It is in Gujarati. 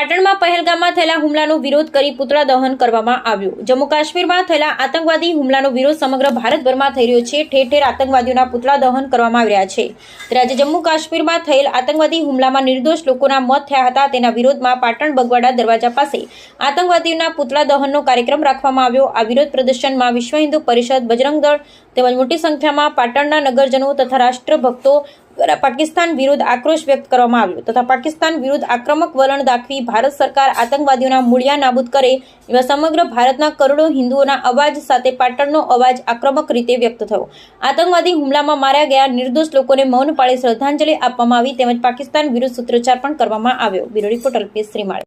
પાટણમાં પહેલગામમાં થયેલા હુમલાનો વિરોધ કરી પુતળા દહન કરવામાં આવ્યું. જમ્મુ કાશ્મીરમાં થયેલા આતંકવાદી હુમલાનો વિરોધ સમગ્ર ભારતભરમાં થઈ રહ્યો છે. ઠેર ઠેર આતંકવાદીઓના પુતળા દહન કરવામાં આવી રહ્યા છે. ત્યારે જમ્મુ કાશ્મીરમાં થયેલ આતંકવાદી હુમલામાં નિર્દોષ લોકોના મોત થયા હતા. તેના વિરોધમાં પાટણ બગવાડા દરવાજા પાસે આતંકવાદીઓના પુતળા દહનનો કાર્યક્રમ રાખવામાં આવ્યો. આ વિરોધ પ્રદર્શનમાં વિશ્વ હિન્દુ પરિષદ બજરંગ દળ તેમજ મોટી સંખ્યામાં પાટણના નગરજનો તથા રાષ્ટ્રભક્તો દ્વારા પાકિસ્તાન વિરુદ્ધ આક્રોશ વ્યક્ત કરવામાં આવ્યો તથા પાકિસ્તાન વિરુદ્ધ આક્રમક વલણ દાખવી ભારત સરકાર આતંકવાદીઓના મૂળિયા નાબૂદ કરે એવા સમગ્ર ભારતના કરોડો હિન્દુઓના અવાજ સાથે પાટણનો અવાજ આક્રમક રીતે વ્યક્ત થયો. આતંકવાદી હુમલામાં માર્યા ગયા નિર્દોષ લોકોને મૌન પાળી શ્રદ્ધાંજલિ આપવામાં આવી તેમજ પાકિસ્તાન વિરુદ્ધ સૂત્રોચ્ચાર પણ કરવામાં આવ્યો. Bureau report Alpesh Shrimal.